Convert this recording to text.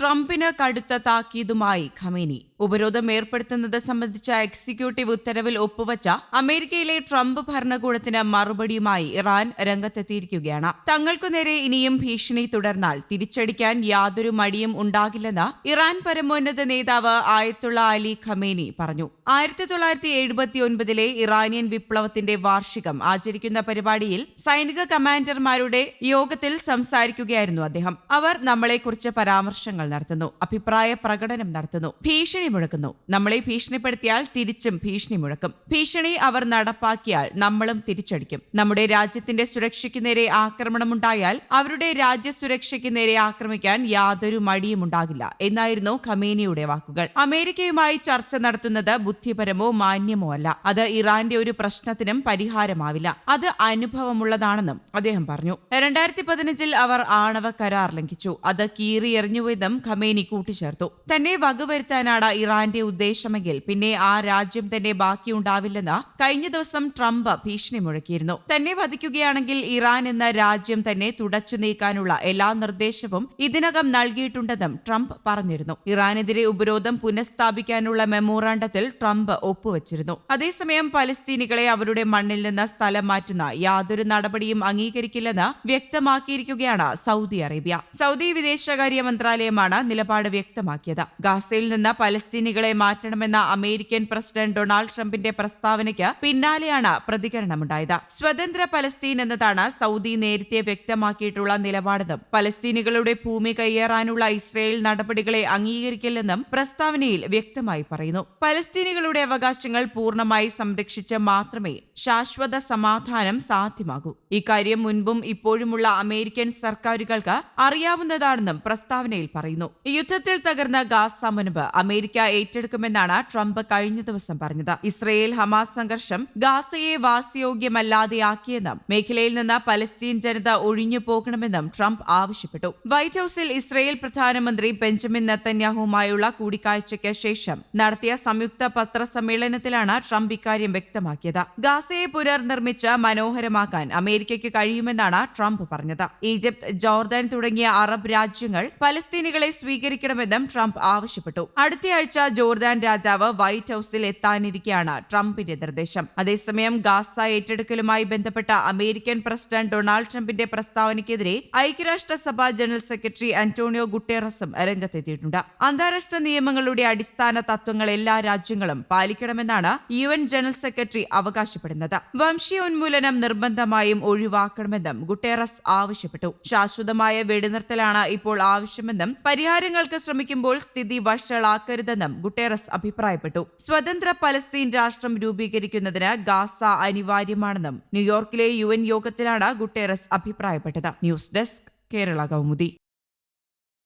ട്രംപിന് കടുത്ത താക്കീതുമായി ഖമേനി. ഉപരോധം ഏർപ്പെടുത്തുന്നത് സംബന്ധിച്ച എക്സിക്യൂട്ടീവ് ഉത്തരവിൽ ഒപ്പുവച്ച അമേരിക്കയിലെ ട്രംപ് ഭരണകൂടത്തിന് മറുപടിയുമായി ഇറാൻ രംഗത്തെത്തിയിരിക്കുകയാണ്. തങ്ങൾക്കു നേരെ ഇനിയും ഭീഷണി തുടർന്നാൽ തിരിച്ചടിക്കാൻ യാതൊരു മടിയും ഉണ്ടാകില്ലെന്ന് ഇറാൻ പരമോന്നത നേതാവ് ആയത്തുള്ള അലി ഖമേനി പറഞ്ഞു. ആയിരത്തി തൊള്ളായിരത്തി എഴുപത്തി ഒൻപതിലെ ഇറാനിയൻ വിപ്ലവത്തിന്റെ വാർഷികം ആചരിക്കുന്ന പരിപാടിയിൽ സൈനിക കമാൻഡർമാരുടെ യോഗത്തിൽ സംസാരിക്കുകയായിരുന്നു അദ്ദേഹം. അവർ നമ്മളെക്കുറിച്ച് പരാമർശങ്ങൾ നടത്തുന്നു അഭിപ്രായ പ്രകടനം നടത്തുന്നു ഭീഷണി മുഴക്കുന്നു നമ്മളെ ഭീഷണിപ്പെടുത്തിയാൽ തിരിച്ചും ഭീഷണി മുഴക്കും ഭീഷണി അവർ നടപ്പാക്കിയാൽ നമ്മളും തിരിച്ചടിക്കും. നമ്മുടെ രാജ്യത്തിന്റെ സുരക്ഷയ്ക്ക് നേരെ ആക്രമണമുണ്ടായാൽ അവരുടെ രാജ്യ സുരക്ഷയ്ക്ക് നേരെ ആക്രമിക്കാൻ യാതൊരു മടിയും ഉണ്ടാകില്ല. എന്നായിരുന്നു ഖമേനിയുടെ വാക്കുകൾ. അമേരിക്കയുമായി ചർച്ച നടത്തുന്നത് ബുദ്ധിപരമോ മാന്യമോ അല്ല. അത് ഇറാന്റെ ഒരു പ്രശ്നത്തിനും പരിഹാരമാവില്ല. അത് അനുഭവമുള്ളതാണെന്നും അദ്ദേഹം പറഞ്ഞു. രണ്ടായിരത്തി പതിനഞ്ചിൽ അവർ ആണവ കരാർ ലംഘിച്ചു. അത് കീറിയെറിഞ്ഞുവെന്നും ഖമേനി കൂട്ടിച്ചേർത്തു. തന്നെ വകവരുത്താനാണ് ഇറാന്റെ ഉദ്ദേശമെങ്കിൽ പിന്നെ ആ രാജ്യം തന്നെ ബാക്കിയുണ്ടാവില്ലെന്ന് കഴിഞ്ഞ ദിവസം ട്രംപ് ഭീഷണി മുഴക്കിയിരുന്നു. തന്നെ വധിക്കുകയാണെങ്കിൽ ഇറാൻ എന്ന രാജ്യം തന്നെ തുടച്ചു നീക്കാനുള്ള എല്ലാ നിർദ്ദേശവും ഇതിനകം നൽകിയിട്ടുണ്ടെന്നും ട്രംപ് പറഞ്ഞിരുന്നു. ഇറാനെതിരെ ഉപരോധം പുനഃസ്ഥാപിക്കാനുള്ള മെമ്മോറാണ്ടത്തിൽ ട്രംപ് ഒപ്പുവച്ചിരുന്നു. അതേസമയം പലസ്തീനികളെ അവരുടെ മണ്ണിൽ നിന്ന് സ്ഥലം മാറ്റുന്ന യാതൊരു നടപടിയും അംഗീകരിക്കില്ലെന്ന് വ്യക്തമാക്കിയിരിക്കുകയാണ് സൗദി അറേബ്യ. സൗദി വിദേശകാര്യ മന്ത്രാലയമാണ് നിലപാട് വ്യക്തമാക്കിയത്. ഗാസയിൽ നിന്ന് പലസ്തീനികളെ മാറ്റണമെന്ന അമേരിക്കൻ പ്രസിഡന്റ് ഡൊണാൾഡ് ട്രംപിന്റെ പ്രസ്താവനയ്ക്ക് പിന്നാലെയാണ് പ്രതികരണമുണ്ടായത്. സ്വതന്ത്ര പലസ്തീൻ എന്നതാണ് സൗദി നേരത്തെ വ്യക്തമാക്കിയിട്ടുള്ള നിലപാടെന്നും പലസ്തീനികളുടെ ഭൂമി കയ്യേറാനുള്ള ഇസ്രയേൽ നടപടികളെ അംഗീകരിക്കില്ലെന്നും പ്രസ്താവനയിൽ വ്യക്തമായി പറയുന്നു. പലസ്തീനികളുടെ അവകാശങ്ങൾ പൂർണമായി സംരക്ഷിച്ച് മാത്രമേ ശാശ്വത സമാധാനം സാധ്യമാകൂ. ഇക്കാര്യം മുൻപും ഇപ്പോഴുമുള്ള അമേരിക്കൻ സർക്കാരുകൾക്ക് അറിയാവുന്നതാണെന്നും പ്രസ്താവനയിൽ പറയുന്നു. യുദ്ധത്തിൽ തകർന്ന ഗാസ മുൻപ് അമേരിക്ക ഏറ്റെടുക്കുമെന്നാണ് ട്രംപ് കഴിഞ്ഞ ദിവസം പറഞ്ഞത്. ഇസ്രയേൽ ഹമാസ് സംഘർഷം ഗാസയെ വാസയോഗ്യമല്ലാതെയാക്കിയെന്നും മേഖലയിൽ നിന്ന് പലസ്തീൻ ജനത ഒഴിഞ്ഞു പോകണമെന്നും ട്രംപ് ആവശ്യപ്പെട്ടു. വൈറ്റ് ഹൌസിൽ ഇസ്രയേൽ പ്രധാനമന്ത്രി ബെഞ്ചമിൻ നെത്തന്യാഹുവുമായുള്ള കൂടിക്കാഴ്ചയ്ക്ക് ശേഷം നടത്തിയ സംയുക്ത പത്രസമ്മേളനത്തിലാണ് ട്രംപ് ഇക്കാര്യം വ്യക്തമാക്കിയത്. ഗാസയെ പുനർനിർമ്മിച്ച് മനോഹരമാക്കാൻ അമേരിക്കയ്ക്ക് കഴിയുമെന്നാണ് ട്രംപ് പറഞ്ഞത്. ഈജിപ്ത് ജോർദാൻ തുടങ്ങിയ അറബ് രാജ്യങ്ങൾ പലസ്തീനികളെ സ്വീകരിക്കണമെന്നും ട്രംപ് ആവശ്യപ്പെട്ടു. അടുത്തയാഴ്ച ജോർദാൻ രാജാവ് വൈറ്റ് ഹൌസിൽ എത്താനിരിക്കെയാണ് ട്രംപിന്റെ നിർദ്ദേശം. അതേസമയം ഗാസ ഏറ്റെടുക്കലുമായി ബന്ധപ്പെട്ട അമേരിക്കൻ പ്രസിഡന്റ് ഡൊണാൾഡ് ട്രംപിന്റെ പ്രസ്താവനയ്ക്കെതിരെ ഐക്യരാഷ്ട്രസഭ ജനറൽ സെക്രട്ടറി അന്റോണിയോ ഗുട്ടേറസും രംഗത്തെത്തിയിട്ടുണ്ട് അന്താരാഷ്ട്ര നിയമങ്ങളുടെ അടിസ്ഥാന തത്വങ്ങൾ എല്ലാ രാജ്യങ്ങളും പാലിക്കണമെന്നാണ് യു എൻ ജനറൽ സെക്രട്ടറി അവകാശപ്പെടുന്നത്. വംശീയ ഉന്മൂലനം നിർബന്ധമായും ഒഴിവാക്കണമെന്നും ഗുട്ടേറസ് ആവശ്യപ്പെട്ടു. ശാശ്വതമായ വെടിനിർത്തലാണ് ഇപ്പോൾ ആവശ്യമെന്നും പരിഹാരങ്ങൾക്ക് ശ്രമിക്കുമ്പോൾ സ്ഥിതി വഷളാക്കരുതെന്നും ഗുട്ടേറസ് അഭിപ്രായപ്പെട്ടു. സ്വതന്ത്ര പലസ്തീൻ രാഷ്ട്രം രൂപീകരിക്കുന്നതിന് ഗാസ അനിവാര്യമാണെന്നും ന്യൂയോർക്കിലെ യു എൻ യോഗത്തിലാണ് ഗുട്ടേറസ് അഭിപ്രായപ്പെട്ടത്. News desk Kerala Kaumudi.